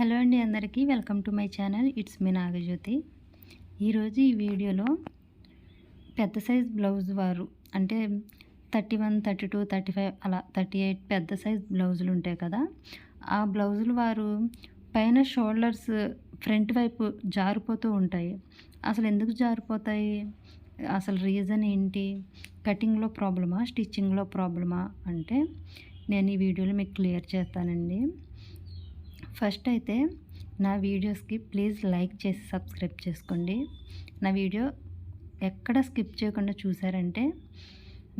Hello అండి అందరికీ. Welcome to my channel. It's me Nagajyothi. ఈరోజు ఈ వీడియోలో పెద్ద సైజ్ బ్లౌజ్ వారు అంటే thirty one thirty two thirty five అలా థర్టీ ఎయిట్ పెద్ద సైజ్ బ్లౌజులు ఉంటాయి కదా. ఆ బ్లౌజులు వారు పైన షోల్డర్స్ ఫ్రంట్ వైపు జారిపోతూ ఉంటాయి. అసలు ఎందుకు జారిపోతాయి? అసలు రీజన్ ఏంటి? కటింగ్లో ప్రాబ్లమా? స్టిచ్చింగ్లో ప్రాబ్లమా? అంటే నేను ఈ వీడియోలో మీకు క్లియర్ చేస్తానండి. ఫస్ట్ అయితే నా వీడియోస్కి ప్లీజ్ లైక్ చేసి సబ్స్క్రైబ్ చేసుకోండి. నా వీడియో ఎక్కడ స్కిప్ చేయకుండా చూసారంటే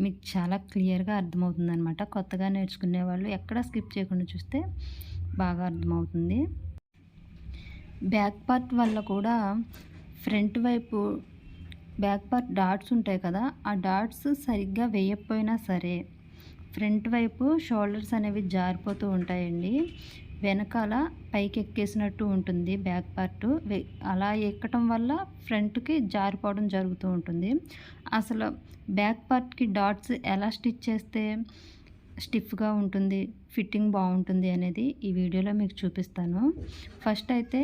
మీకు చాలా క్లియర్గా అర్థమవుతుంది అనమాట కొత్తగా నేర్చుకునే వాళ్ళు ఎక్కడ స్కిప్ చేయకుండా చూస్తే బాగా అర్థమవుతుంది. బ్యాక్ పార్ట్ వల్ల కూడా ఫ్రంట్ వైపు బ్యాక్ పార్ట్ డాట్స్ ఉంటాయి కదా ఆ డాట్స్ సరిగ్గా వేయకపోయినా సరే ఫ్రంట్ వైపు షోల్డర్స్ అనేవి జారిపోతూ ఉంటాయండి. వెనకాల పైకి ఎక్కేసినట్టు ఉంటుంది బ్యాక్ పార్ట్. అలా ఎక్కటం వల్ల ఫ్రంట్కి జారిపోవడం జరుగుతూ ఉంటుంది. అసలు బ్యాక్ పార్ట్కి డాట్స్ ఎలా స్టిచ్ చేస్తే స్టిఫ్గా ఉంటుంది ఫిట్టింగ్ బాగుంటుంది అనేది ఈ వీడియోలో మీకు చూపిస్తాను. ఫస్ట్ అయితే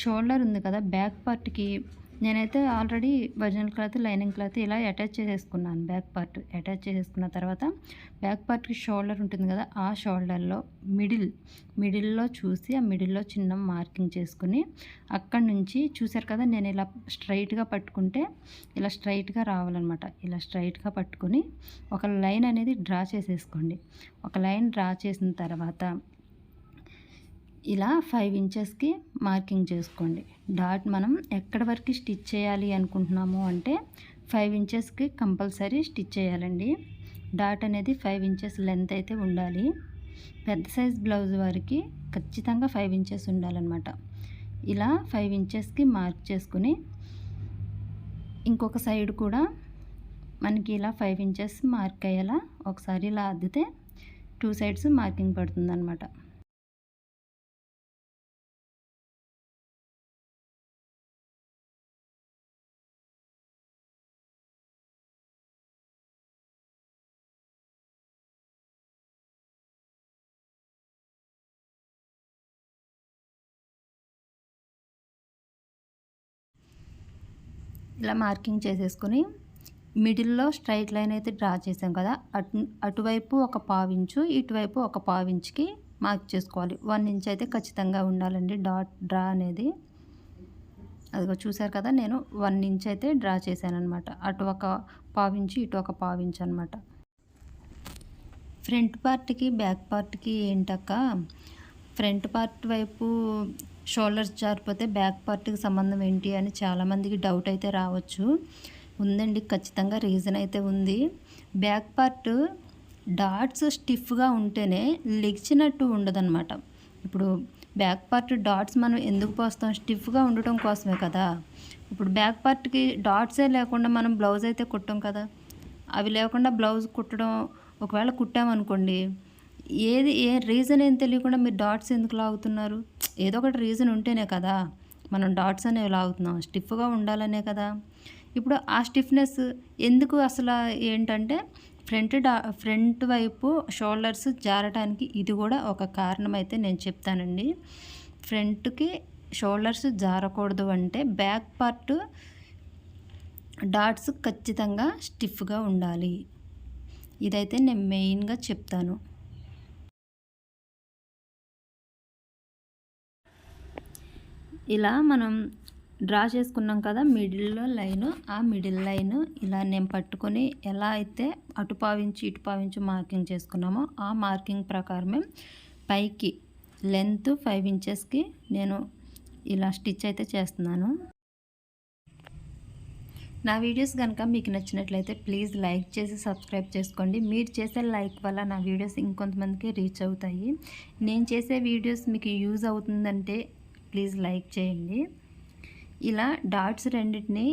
షోల్డర్ ఉంది కదా బ్యాక్ పార్ట్కి నేనైతే already original cloth lining cloth ఇలా అటాచ్ చేసేసుకున్నాను బ్యాక్ పార్ట్. అటాచ్ చేసేసుకున్న తర్వాత బ్యాక్ పార్ట్కి షోల్డర్ ఉంటుంది కదా ఆ షోల్డర్లో మిడిల్ మిడిల్లో చూసి ఆ మిడిల్లో చిన్న మార్కింగ్ చేసుకుని అక్కడి నుంచి చూసారు కదా నేను ఇలా స్ట్రైట్గా పట్టుకుంటే ఇలా స్ట్రైట్గా రావాలన్నమాట. ఇలా స్ట్రైట్గా పట్టుకుని ఒక లైన్ అనేది డ్రా చేసేసుకోండి. ఒక లైన్ డ్రా చేసిన తర్వాత ఇలా ఫైవ్ ఇంచెస్కి మార్కింగ్ చేసుకోండి. డాట్ మనం ఎక్కడి వరకు స్టిచ్ చేయాలి అనుకుంటున్నాము అంటే ఫైవ్ ఇంచెస్కి కంపల్సరీ స్టిచ్ చేయాలండి. డాట్ అనేది ఫైవ్ ఇంచెస్ లెంత్ అయితే ఉండాలి. పెద్ద సైజ్ బ్లౌజ్ వారికి ఖచ్చితంగా ఫైవ్ ఇంచెస్ ఉండాలన్నమాట. ఇలా ఫైవ్ ఇంచెస్కి మార్క్ చేసుకుని ఇంకొక సైడ్ కూడా మనకి ఇలా ఫైవ్ ఇంచెస్ మార్క్ అయ్యేలా ఒకసారి ఇలా అద్దితే టూ సైడ్స్ మార్కింగ్ పడుతుందన్నమాట. ఇలా మార్కింగ్ చేసేసుకొని మిడిల్లో స్ట్రైట్ లైన్ అయితే డ్రా చేసాం కదా అటు అటువైపు ఒక పావించు ఇటువైపు ఒక పావించుకి మార్క్ చేసుకోవాలి. వన్ ఇంచ్ అయితే ఖచ్చితంగా ఉండాలండి డాట్ డ్రా అనేది. అదిగో చూసారు కదా నేను వన్ ఇంచ్ అయితే డ్రా చేశాను అనమాట అటు ఒక పావించు ఇటు ఒక పావించు అనమాట ఫ్రంట్ పార్ట్కి బ్యాక్ పార్ట్కి ఏంటక్క ఫ్రంట్ పార్ట్ వైపు షోల్డర్స్ జారిపోతే బ్యాక్ పార్ట్కి సంబంధం ఏంటి అని చాలామందికి డౌట్ అయితే రావచ్చు. ఉందండి ఖచ్చితంగా రీజన్ అయితే ఉంది. బ్యాక్ పార్ట్ డాట్స్ స్టిఫ్గా ఉంటేనే లెగిచినట్టు ఉండదన్నమాట. ఇప్పుడు బ్యాక్ పార్ట్ డాట్స్ మనం ఎందుకు పోస్తాం? స్టిఫ్గా ఉండటం కోసమే కదా. ఇప్పుడు బ్యాక్ పార్ట్కి డాట్సే లేకుండా మనం బ్లౌజ్ అయితే కుట్టాం కదా. అవి లేకుండా బ్లౌజ్ కుట్టడం ఒకవేళ కుట్టామనుకోండి ఏది ఏ రీజన్ ఏం తెలియకుండా మీరు డాట్స్ ఎందుకు లాగుతున్నారు? ఏదో ఒకటి రీజన్ ఉంటేనే కదా మనం డాట్స్ అనేవి లాగుతున్నాం. స్టిఫ్గా ఉండాలనే కదా. ఇప్పుడు ఆ స్టిఫ్నెస్ ఎందుకు అసలు ఏంటంటే ఫ్రంట్ డా ఫ్రంట్ వైపు షోల్డర్స్ జారటానికి ఇది కూడా ఒక కారణం అయితే నేను చెప్తానండి. ఫ్రంట్కి షోల్డర్స్ జారకూడదు అంటే బ్యాక్ పార్ట్ డాట్స్ ఖచ్చితంగా స్టిఫ్గా ఉండాలి. ఇదైతే నేను మెయిన్గా చెప్తాను. ఇలా మనం డ్రా చేసుకున్నాం కదా మిడిల్లో లైను ఆ మిడిల్ లైను ఇలా నేను పట్టుకొని ఎలా అయితే అటు పావించి ఇటు పావించి మార్కింగ్ చేసుకున్నామో ఆ మార్కింగ్ ప్రకారమే పైకి లెంత్ ఫైవ్ ఇంచెస్కి నేను ఇలా స్టిచ్ అయితే చేస్తున్నాను. నా వీడియోస్ కనుక మీకు నచ్చినట్లయితే ప్లీజ్ లైక్ చేసి సబ్స్క్రైబ్ చేసుకోండి. మీరు చేసే లైక్ వల్ల నా వీడియోస్ ఇంకొంతమందికి రీచ్ అవుతాయి. నేను చేసే వీడియోస్ మీకు యూజ్ అవుతుందంటే ప్లీజ్ లైక్ చేయండి. ఇలా డాట్స్ రెండింటిని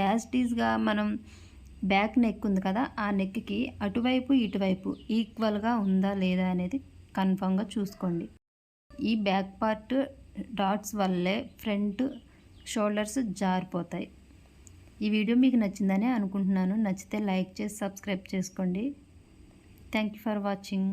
యాజ్ టీజ్గా మనం బ్యాక్ నెక్ ఉంది కదా ఆ నెక్కి అటువైపు ఇటువైపు ఈక్వల్గా ఉందా లేదా అనేది కన్ఫామ్గా చూసుకోండి. ఈ బ్యాక్ పార్ట్ డాట్స్ వల్లే ఫ్రంట్ షోల్డర్స్ జారిపోతాయి. ఈ వీడియో మీకు నచ్చిందని అనుకుంటున్నాను. నచ్చితే లైక్ చేసి సబ్స్క్రైబ్ చేసుకోండి. Thank you for watching.